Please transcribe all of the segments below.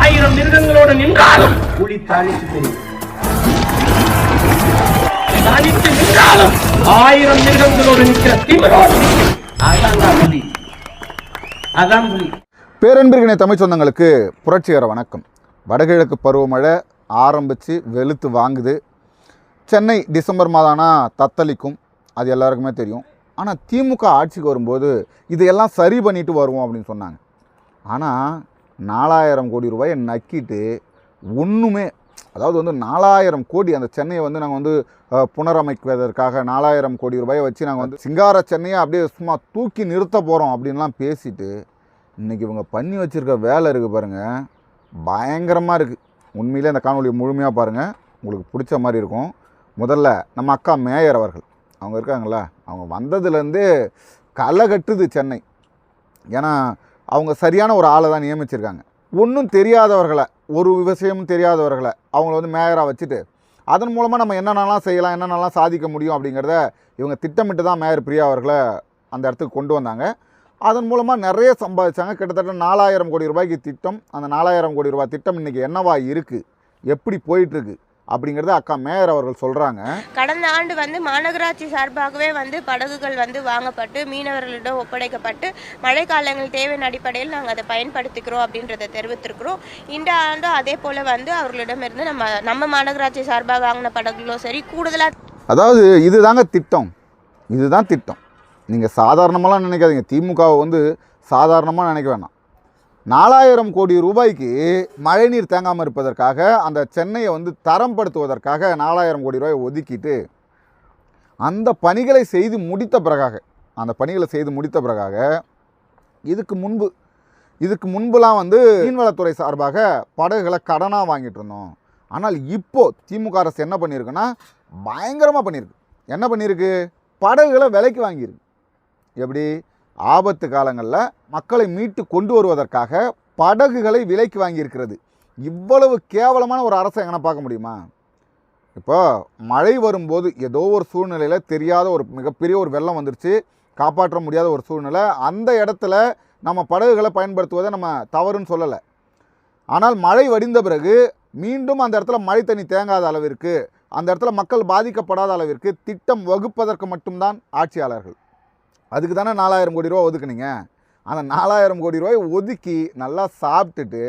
ஆயிரம் மிருகங்களோடு நின்றாலும் புலி தாளித்து தெரியும் தனித்து நின்றாலும் ஆயிரம் மிருகங்களோடு நிற்கிற திமிரோடு நிற்கும். அதான் புலி. அதான் புலி. பேரன்பிற்கினை தமிழ் சொந்தங்களுக்கு புரட்சிகர வணக்கம். வடகிழக்கு பருவமழை ஆரம்பித்து வெளுத்து வாங்குது. சென்னை டிசம்பர் மாதம்னா தத்தளிக்கும். அது எல்லாருக்குமே தெரியும். ஆனால் திமுக ஆட்சிக்கு வரும்போது இதையெல்லாம் சரி பண்ணிட்டு வருவோம் அப்படின்னு சொன்னாங்க. ஆனால் நாலாயிரம் கோடி ரூபாயை நக்கிட்டு ஒன்றுமே அதாவது வந்து நாலாயிரம் கோடி அந்த சென்னையை வந்து நாங்கள் வந்து புனரமைப்பதற்காக நாலாயிரம் கோடி ரூபாயை வச்சு நாங்கள் வந்து சிங்கார சென்னையை அப்படியே சும்மா தூக்கி நிறுத்த போகிறோம் அப்படின்லாம் பேசிட்டு இன்றைக்கி இவங்க பண்ணி வச்சுருக்க வேலை இருக்குது பாருங்கள் பயங்கரமாக இருக்குது உண்மையிலே அந்த காணொலியை முழுமையாக பாருங்கள் உங்களுக்கு பிடிச்ச மாதிரி இருக்கும். முதல்ல நம்ம அக்கா மேயர் அவர்கள். அவங்க இருக்காங்களா அவங்க வந்ததுலேருந்தே களை கட்டுது சென்னை. ஏன்னா அவங்க சரியான ஒரு ஆளை தான் நியமிச்சிருக்காங்க. ஒன்றும் தெரியாதவர்களை ஒரு விஷயமும் தெரியாதவர்களை அவங்கள வந்து மேயராக வச்சுட்டு அதன் மூலமாக நம்ம என்னென்னலாம் செய்யலாம் என்னென்னலாம் சாதிக்க முடியும் அப்படிங்கிறத இவங்க திட்டமிட்டு தான் மேயர் பிரியா அவர்களை அந்த இடத்துக்கு கொண்டு வந்தாங்க. அதன் மூலமாக நிறைய சம்பாதிச்சாங்க. கிட்டத்தட்ட நாலாயிரம் கோடி ரூபாய்க்கு திட்டம். அந்த நாலாயிரம் கோடி ரூபாய் திட்டம் இன்றைக்கி என்னவா இருக்குது எப்படி போயிட்டுருக்கு அப்படிங்கிறத அக்கா மேயர் அவர்கள் சொல்கிறாங்க கடந்த ஆண்டு வந்து மாநகராட்சி சார்பாகவே வந்து படகுகள் வந்து வாங்கப்பட்டு மீனவர்களிடம் ஒப்படைக்கப்பட்டு மழைக்காலங்கள் தேவையின் அடிப்படையில் நாங்கள் அதை பயன்படுத்திக்கிறோம் அப்படின்றத தெரிவித்திருக்கிறோம். இந்த ஆண்டும் அதே போல் வந்து அவர்களிடமிருந்து நம்ம நம்ம மாநகராட்சி சார்பாக வாங்கின படகுகளும் சரி கூடுதலாக அதாவது இதுதாங்க திட்டம். இதுதான் திட்டம். நீங்கள் சாதாரணமாலாம் நினைக்காதீங்க. திமுகவை வந்து சாதாரணமாக நினைக்க வேணாம். நாலாயிரம் கோடி ரூபாய்க்கு மழைநீர் தேங்காமல் இருப்பதற்காக அந்த சென்னையை வந்து தரம்படுத்துவதற்காக நாலாயிரம் கோடி ரூபாய் ஒதுக்கிட்டு அந்த பணிகளை செய்து முடித்த பிறகாக அந்த பணிகளை செய்து முடித்த பிறகாக இதுக்கு முன்பு இதுக்கு முன்புலாம் வந்து மீன்வளத்துறை சார்பாக படகுகளை கடனாக வாங்கிட்டு இருந்தோம். ஆனால் இப்போது திமுக அரசு என்ன பண்ணியிருக்குன்னா பயங்கரமாக பண்ணியிருக்கு. என்ன பண்ணியிருக்கு? படகுகளை விலைக்கு வாங்கியிருக்கு. எப்படி? ஆபத்து காலங்களில் மக்களை மீட்டு கொண்டு வருவதற்காக படகுகளை விலைக்கு வாங்கியிருக்கிறது. இவ்வளவு கேவலமான ஒரு அரசை எங்கன்னா பார்க்க முடியுமா? இப்போ மழை வரும்போது ஏதோ ஒரு சூழ்நிலையில் தெரியாத ஒரு மிகப்பெரிய ஒரு வெள்ளம் வந்துருச்சு. காப்பாற்ற முடியாத ஒரு சூழ்நிலை. அந்த இடத்துல நம்ம படகுகளை பயன்படுத்துவதை நம்ம தவறுன்னு சொல்லலை. ஆனால் மழை வடிந்த பிறகு மீண்டும் அந்த இடத்துல மழை தண்ணி தேங்காத அளவிற்கு அந்த இடத்துல மக்கள் பாதிக்கப்படாத அளவிற்கு திட்டம் வகுப்பதற்கு மட்டும்தான் ஆட்சியாளர்கள். அதுக்கு தானே நாலாயிரம் கோடி ரூபா ஒதுக்குனீங்க? அந்த நாலாயிரம் கோடி ரூபாய் ஒதுக்கி நல்லா சாப்பிட்டுட்டு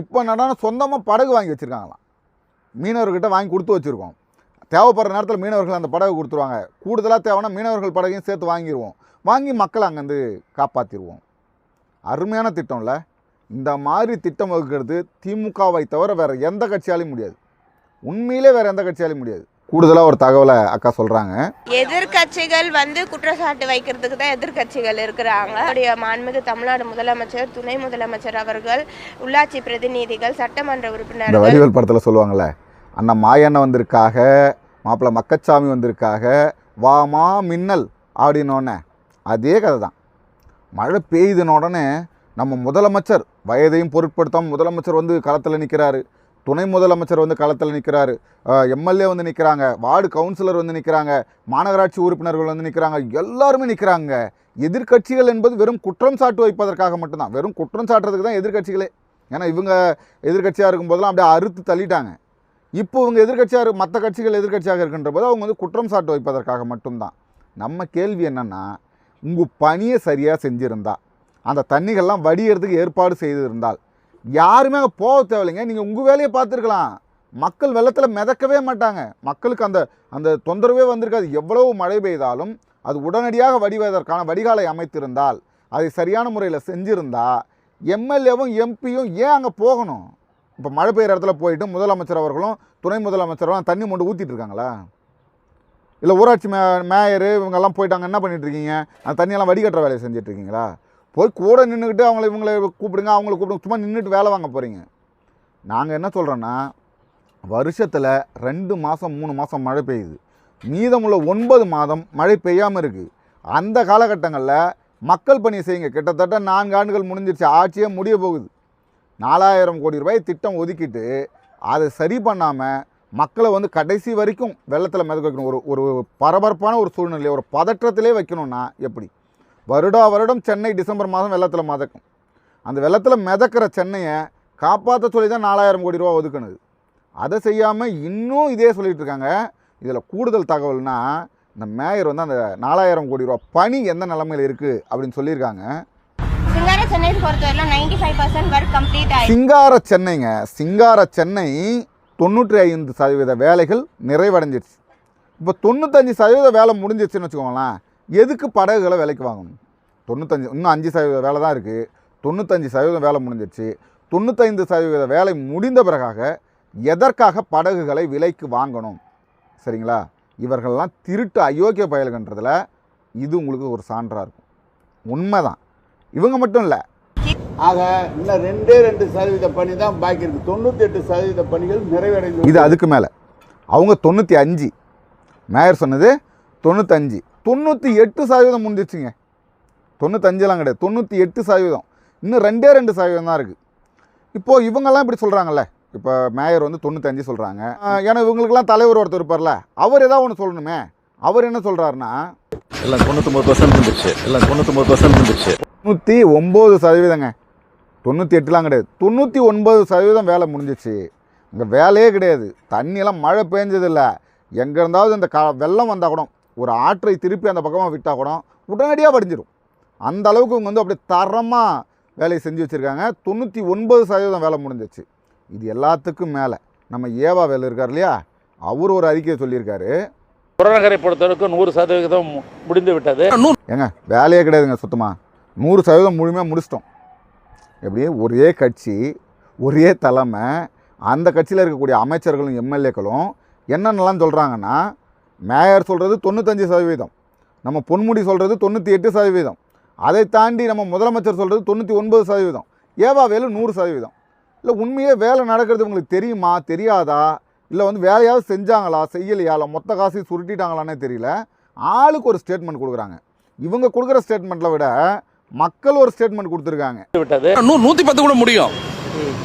இப்போ என்னடான்னா சொந்தமாக படகு வாங்கி வச்சுருக்காங்களாம். மீனவர்கிட்ட வாங்கி கொடுத்து வச்சுருக்கோம். தேவைப்படுற நேரத்தில் மீனவர்கள் அந்த படகு கொடுத்துருவாங்க. கூடுதலாக தேவைன்னா மீனவர்கள் படகையும் சேர்த்து வாங்கிடுவோம் வாங்கி மக்களை அங்கேருந்து காப்பாற்றிடுவோம் அருமையான திட்டம்ல. இந்த மாதிரி திட்டம் வகுக்கிறது திமுகவை தவிர வேறு எந்த கட்சியாலையும் முடியாது. உண்மையிலே வேறு எந்த கட்சியாலையும் முடியாது. கூடுதலாக ஒரு தகவலை அக்கா சொல்கிறாங்க எதிர்க்கட்சிகள் வந்து குற்றச்சாட்டு வைக்கிறதுக்கு தான் எதிர்க்கட்சிகள் இருக்கிறாங்க. நம்முடைய மாண்புமிகு தமிழ்நாடு முதலமைச்சர் துணை முதலமைச்சர் அவர்கள் உள்ளாட்சி பிரதிநிதிகள் சட்டமன்ற இந்த உறுப்பினர்கள் வடிவேல் படத்தில் சொல்லுவாங்கள்ல அண்ணன் மாயண்ணன் வந்திருக்காக மாப்பிள்ளை மக்கச்சாமி வந்திருக்காக வாமா மின்னல் அப்படின்னோடனே அதே கதை தான் மழை பெய்யுதுன உடனே நம்ம முதலமைச்சர் வயதையும் பொருட்படுத்தாமல் முதலமைச்சர் வந்து களத்தில் நிற்கிறாரு துணை முதலமைச்சர் வந்து களத்தில் நிற்கிறாரு எம்எல்ஏ வந்து நிற்கிறாங்க வார்டு கவுன்சிலர் வந்து நிற்கிறாங்க மாநகராட்சி உறுப்பினர்கள் வந்து நிற்கிறாங்க எல்லாருமே நிற்கிறாங்க எதிர்க்கட்சிகள் என்பது வெறும் குற்றம் சாட்டு வைப்பதற்காக மட்டும்தான். வெறும் குற்றம் சாட்டுறதுக்கு தான் எதிர்க்கட்சிகளே. ஏன்னா இவங்க எதிர்க்கட்சியாக இருக்கும்போதெல்லாம் அப்படியே அறுத்து தள்ளிட்டாங்க. இப்போ இவங்க எதிர்க்கட்சியாக மற்ற கட்சிகள் எதிர்க்கட்சியாக இருக்கின்ற போது அவங்க வந்து குற்றம் சாட்டு வைப்பதற்காக மட்டும்தான். நம்ம கேள்வி என்னென்னா உங்கள் பணியை சரியாக செஞ்சுருந்தா அந்த தண்ணிகள்லாம் வடியறதுக்கு ஏற்பாடு செய்திருந்தால் யாருமே அங்கே போக தேவையில்லைங்க. நீங்கள் உங்கள் வேலையை பார்த்துருக்கலாம். மக்கள் வெள்ளத்தில் மிதக்கவே மாட்டாங்க. மக்களுக்கு அந்த அந்த தொந்தரவே வந்திருக்காது. எவ்வளவு மழை பெய்தாலும் அது உடனடியாக வடிவதற்கான வடிகாலை அமைத்திருந்தால் அதை சரியான முறையில் செஞ்சுருந்தா எம்எல்ஏவும் எம்பியும் ஏன் அங்கே போகணும்? இப்போ மழை பெய்கிற இடத்துல போயிட்டு முதலமைச்சர் அவர்களும் துணை முதலமைச்சரும் தண்ணி மொண்டு ஊற்றிட்டு இருக்காங்களா? இல்லை ஊராட்சி மே மேயர் இவங்கெல்லாம் போயிட்டாங்க என்ன பண்ணிகிட்ருக்கீங்க அந்த தண்ணியெல்லாம் வடிகட்டுற வேலையை செஞ்சிட்ருக்கீங்களா போய் கூட நின்றுக்கிட்டு அவங்கள இவங்களை கூப்பிடுங்க அவங்கள கூப்பிடுங்க சும்மா நின்றுட்டு வேலை வாங்க போகிறீங்க நாங்கள் என்ன சொல்கிறோன்னா வருஷத்தில் ரெண்டு மாதம் மூணு மாதம் மழை பெய்யுது. மீதமுள்ள ஒன்பது மாதம் மழை பெய்யாமல் இருக்குது அந்த காலகட்டங்களில் மக்கள் பணி செய்யுங்க. கிட்டத்தட்ட நான்கு ஆண்டுகள் முடிஞ்சிருச்சு. ஆட்சியே முடிய போகுது. நாலாயிரம் கோடி ரூபாய் திட்டம் ஒதுக்கிட்டு அதை சரி பண்ணாமல் மக்களை வந்து கடைசி வரைக்கும் வெள்ளத்தில் மிதக்க வைக்கணும். ஒரு ஒரு பரபரப்பான ஒரு சூழ்நிலை ஒரு பதற்றத்திலே வைக்கணும்னா எப்படி? வருடா வருடம் சென்னை டிசம்பர் மாதம் வெள்ளத்தில் மிதக்கும். அந்த வெள்ளத்தில் மிதக்கிற சென்னையை காப்பாற்ற சொல்லி தான் நாலாயிரம் கோடி ரூபா ஒதுக்குனது. அதை செய்யாமல் இன்னும் இதே சொல்லிட்டு இருக்காங்க. இதில் கூடுதல் தகவல்னா இந்த மேயர் வந்து அந்த நாலாயிரம் கோடி ரூபா பணி எந்த நிலமையில் இருக்குது அப்படின்னு சொல்லியிருக்காங்க. சிங்கார சென்னைங்க சிங்கார சென்னை தொண்ணூற்றி ஐந்து சதவீத வேலைகள் நிறைவடைஞ்சிருச்சு. இப்போ தொண்ணூத்தஞ்சு சதவீத வேலை முடிஞ்சிருச்சுன்னு வச்சுக்கோங்களேன் எதுக்கு படகுகளை விலைக்கு வாங்கணும்? தொண்ணூத்தஞ்சு இன்னும் அஞ்சு சதவீத வேலை தான் இருக்குது தொண்ணூத்தஞ்சு சதவீதம் வேலை முடிஞ்சிருச்சு. தொண்ணூத்தைந்து சதவீத வேலை முடிந்த பிறகாக எதற்காக படகுகளை விலைக்கு வாங்கணும்? சரிங்களா? இவர்கள்லாம் திருட்டு அயோக்கிய பயல்கன்றதுல இது உங்களுக்கு ஒரு சான்றாக இருக்கும். உண்மைதான். இவங்க மட்டும் இல்லை. ஆக இன்னும் ரெண்டே ரெண்டு சதவீத பணி தான் பாக்கி இருக்கு. தொண்ணூத்தி எட்டு சதவீத பணிகள் நிறைவடைந்து இது அதுக்கு மேலே. அவங்க தொண்ணூற்றி அஞ்சு. மேயர் சொன்னது தொண்ணூத்தஞ்சு. தொண்ணூற்றி எட்டு சதவீதம் முடிஞ்சிச்சுங்க தொண்ணூத்தஞ்செல்லாம் கிடையாது. தொண்ணூற்றி எட்டு சதவீதம். இன்னும் ரெண்டே ரெண்டு சதவீதம் தான் இருக்குது இப்போது இவங்கெல்லாம் இப்படி சொல்கிறாங்கல்ல இப்போ மேயர் வந்து தொண்ணூத்தஞ்சு சொல்கிறாங்க ஏன்னா இவங்களுக்கெல்லாம் தலைவர் ஒருத்தர் இருப்பார்ல. அவர் ஏதாவது ஒன்று சொல்லணுமே. அவர் என்ன சொல்கிறாருன்னா எல்லாம் தொண்ணூத்தொம்பது பர்சன்ட் வந்துருச்சு எல்லாம் தொண்ணூத்தொம்பது பர்சன்ட் வந்துருச்சு தொண்ணூற்றி ஒம்பது சதவீதங்க. தொண்ணூற்றி எட்டுலாம் கிடையாது. தொண்ணூற்றி ஒன்பது சதவீதம் வேலை முடிஞ்சிச்சு இங்கே வேலையே கிடையாது. தண்ணியெல்லாம் மழை பெஞ்சதில்ல. எங்கே இருந்தாவது இந்த கா வெள்ளம் வந்தால் கூட ஒரு ஆற்றை திருப்பி அந்த பக்கமாக விட்டால் கூட உடனடியாக வடிஞ்சிடும் அந்த அளவுக்கு இவங்க வந்து அப்படியே தரமாக வேலையை செஞ்சு வச்சுருக்காங்க. தொண்ணூற்றி ஒன்பது சதவீதம் வேலை முடிஞ்சிச்சு. இது எல்லாத்துக்கும் மேலே. நம்ம ஏவா வேலை இருக்கார் இல்லையா? அவர் ஒரு அறிக்கையை சொல்லியிருக்காரு. புறநகரை பொறுத்தவரைக்கும் நூறு சதவிகிதம் முடிந்து விட்டது. ஏங்க வேலையே கிடையாதுங்க சுத்தமாக நூறு சதவீதம் முழுமையாக முடிச்சிட்டோம். எப்படி? ஒரே கட்சி ஒரே தலைமை அந்த கட்சியில் இருக்கக்கூடிய அமைச்சர்களும் எம்எல்ஏக்களும் என்னென்னலாம் சொல்கிறாங்கன்னா மேயர் சொல்கிறது தொண்ணூத்தஞ்சு சதவீதம். நம்ம பொன்முடி சொல்கிறது தொண்ணூற்றி எட்டு சதவீதம். அதை தாண்டி நம்ம முதலமைச்சர் சொல்கிறது தொண்ணூற்றி ஒன்பது சதவீதம். ஏவா வேலு நூறு சதவீதம். இல்லை உண்மையே வேலை நடக்கிறது உங்களுக்கு தெரியுமா? தெரியாதா? இல்லை வந்து வேலையாவது செஞ்சாங்களா? செய்யலையா? இல்லை மொத்த காசையும் சுருட்டிட்டாங்களான்னே தெரியல. ஆளுக்கு ஒரு ஸ்டேட்மெண்ட் கொடுக்குறாங்க. இவங்க கொடுக்குற ஸ்டேட்மெண்ட்டில் விட மக்கள் ஒரு ஸ்டேட்மெண்ட் கொடுத்துருக்காங்க. விட்டது. நூ- நூத்தி பத்து கூட முடியும்.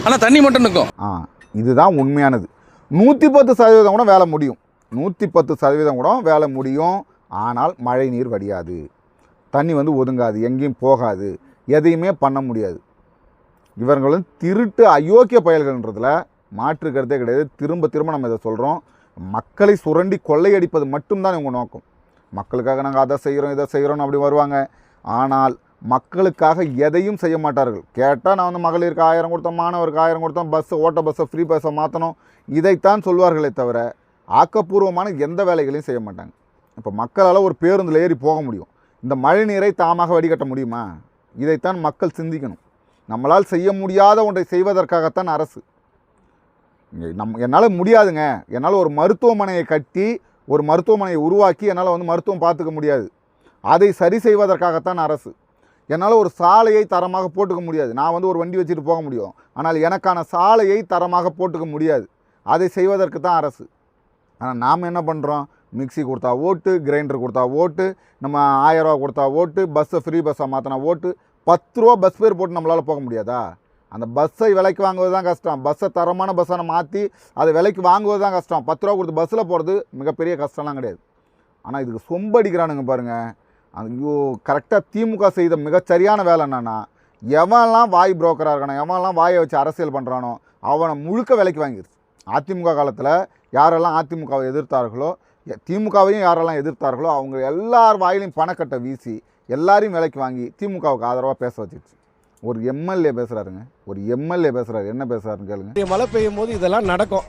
ஆனா தண்ணி மட்டும் நிற்கும். ஆ இதுதான் உண்மையானது. நூற்றி பத்து சதவீதம் கூட வேலை முடியும். நூற்றி பத்து சதவீதம் கூட வேலை முடியும். ஆனால் மழை நீர் வடியாது. தண்ணி வந்து ஒதுங்காது எங்கேயும் போகாது எதையுமே பண்ண முடியாது. இவர்களும் திருட்டு அயோக்கிய பயல்கள்ன்றதில் மாற்று கிடையாது. திரும்ப திரும்ப நம்ம இதை சொல்கிறோம் மக்களை சுரண்டி கொள்ளையடிப்பது மட்டும்தான் இவங்க நோக்கம். மக்களுக்காக நாங்கள் அதை செய்கிறோம் இதை செய்கிறோம்னு அப்படி வருவாங்க. ஆனால் மக்களுக்காக எதையும் செய்ய மாட்டார்கள். கேட்டால் நான் வந்து மகளிருக்கு ஆயிரம் கொடுத்தோம் மாணவருக்கு ஆயிரம் கொடுத்தோம் பஸ்ஸு ஓட்ட பஸ்ஸை ஃப்ரீ பஸ்ஸை மாற்றணும் இதைத்தான் சொல்வார்களே தவிர ஆக்கப்பூர்வமான எந்த வேலைகளையும் செய்ய மாட்டாங்க. இப்போ மக்களால் ஒரு பேருந்தில் ஏறி போக முடியும். இந்த மழை நீரை தாமாக வடிகட்ட முடியுமா? இதைத்தான் மக்கள் சிந்திக்கணும். நம்மளால் செய்ய முடியாத ஒன்றை செய்வதற்காகத்தான் அரசு. நம் என்னால் முடியாதுங்க. என்னால் ஒரு மருத்துவமனையை கட்டி ஒரு மருத்துவமனையை உருவாக்கி என்னால் வந்து மருத்துவம் பார்த்துக்க முடியாது. அதை சரி செய்வதற்காகத்தான் அரசு. என்னால் ஒரு சாலையை தரமாக போட்டுக்க முடியாது. நான் வந்து ஒரு வண்டி வச்சுட்டு போக முடியும். ஆனால் எனக்கான சாலையை தரமாக போட்டுக்க முடியாது. அதை செய்வதற்கு தான் அரசு. ஆனால் நாம் என்ன பண்ணுறோம்? மிக்ஸி கொடுத்தா ஓட்டு கிரைண்டர் கொடுத்தா ஓட்டு நம்ம ஆயிரரூவா கொடுத்தா ஓட்டு பஸ்ஸை ஃப்ரீ பஸ்ஸாக மாற்றினா ஓட்டு பத்து ரூபா பஸ் பேர் போட்டு நம்மளால் போக முடியாதா? அந்த பஸ்ஸை விலைக்கு வாங்குவது தான் கஷ்டம். பஸ்ஸை தரமான பஸ்ஸான மாற்றி அதை விலைக்கு வாங்குவது தான் கஷ்டம். பத்து ரூபா கொடுத்து பஸ்ஸில் போகிறது மிகப்பெரிய கஷ்டம்லாம் கிடையாது. ஆனால் இதுக்கு சொம்படிக்கிறானுங்க பாருங்கள் ஐயோ கரெக்டாக திமுக செய்த மிகச்சரியான வேலை என்னென்னா எவன்லாம் வாய் புரோக்கராக இருக்கானோ எவன்லாம் வாயை வச்சு அரசியல் பண்ணுறானோ அவனை முழுக்க விலைக்கு வாங்கிடுச்சு அதிமுக காலத்தில் யாரெல்லாம் அதிமுகவை எதிர்த்தார்களோ திமுகவையும் யாரெல்லாம் எதிர்த்தார்களோ அவங்க எல்லார் வாயிலையும் பணக்கட்டை வீசி எல்லாரையும் விலைக்கு வாங்கி திமுகவுக்கு ஆதரவாக பேச வச்சிருச்சு. ஒரு எம்எல்ஏ பேசுகிறாருங்க ஒரு எம்எல்ஏ பேசுகிறாரு என்ன பேசுகிறாருன்னு கேளுங்க. மழை பெய்யும் போது இதெல்லாம் நடக்கும்.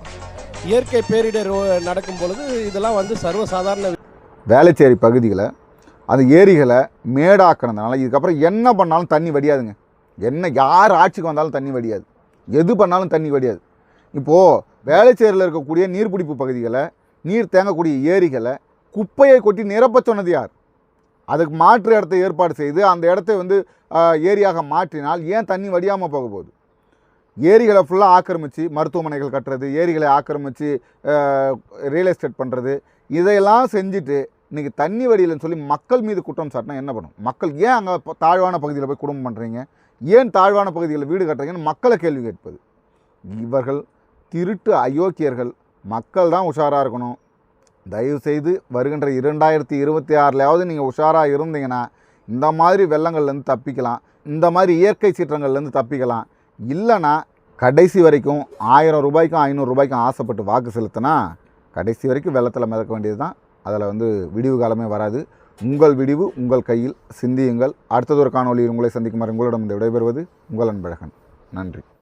இயற்கை பேரிடர் நடக்கும் பொழுது இதெல்லாம் வந்து சர்வசாதாரண வேளச்சேரி பகுதிகளை அந்த ஏரிகளை மேடாக்கினதுனால இதுக்கப்புறம் என்ன பண்ணாலும் தண்ணி வடியாதுங்க. என்ன யார் ஆட்சிக்கு வந்தாலும் தண்ணி வடியாது. எது பண்ணாலும் தண்ணி வடியாது. இப்போது வேளச்சேரியில் இருக்கக்கூடிய நீர்பிடிப்பு பகுதிகளை நீர் தேங்கக்கூடிய ஏரிகளை குப்பையை கொட்டி நிரப்பச் சொன்னது யார்? அதுக்கு மாற்று இடத்தை ஏற்பாடு செய்து அந்த இடத்தை வந்து ஏரியாக மாற்றினால் ஏன் தண்ணி வடியாமல் போக போகுது? ஏரிகளை ஃபுல்லாக ஆக்கிரமித்து மருத்துவமனைகள் கட்டுறது ஏரிகளை ஆக்கிரமித்து ரியல் எஸ்டேட் பண்ணுறது இதையெல்லாம் செஞ்சுட்டு இன்றைக்கி தண்ணி வடியிலன்னு சொல்லி மக்கள் மீது குற்றம் சாட்டினா என்ன பண்ணும்? மக்கள் ஏன் அங்கே தாழ்வான பகுதியில் போய் குடும்பம் பண்ணுறீங்க ஏன் தாழ்வான பகுதிகளில் வீடு கட்டுறீங்கன்னு மக்களை கேள்வி கேட்பது. இவர்கள் திருட்டு அயோக்கியர்கள். மக்கள் தான் உஷாராக இருக்கணும். தயவு செய்து வருகின்ற இரண்டாயிரத்தி இருபத்தி ஆறுலையாவது நீங்கள் உஷாராக இருந்தீங்கன்னா இந்த மாதிரி வெள்ளங்கள்லேருந்து தப்பிக்கலாம். இந்த மாதிரி இயற்கை சீற்றங்கள்லேருந்து தப்பிக்கலாம். இல்லைன்னா கடைசி வரைக்கும் ஆயிரம் ரூபாய்க்கும் ஐநூறு ரூபாய்க்கும் ஆசைப்பட்டு வாக்கு செலுத்தினா கடைசி வரைக்கும் வெள்ளத்தில் மிதக்க வேண்டியது தான் அதில் வந்து விடிவு காலமே வராது. உங்கள் விடிவு உங்கள் கையில் சிந்தியுங்கள். அடுத்ததொரு காணொலியில் உங்களை சந்திக்குமாறு உங்களிடம் இந்த விடைபெறுவது உங்கள் அன்பழகன். நன்றி.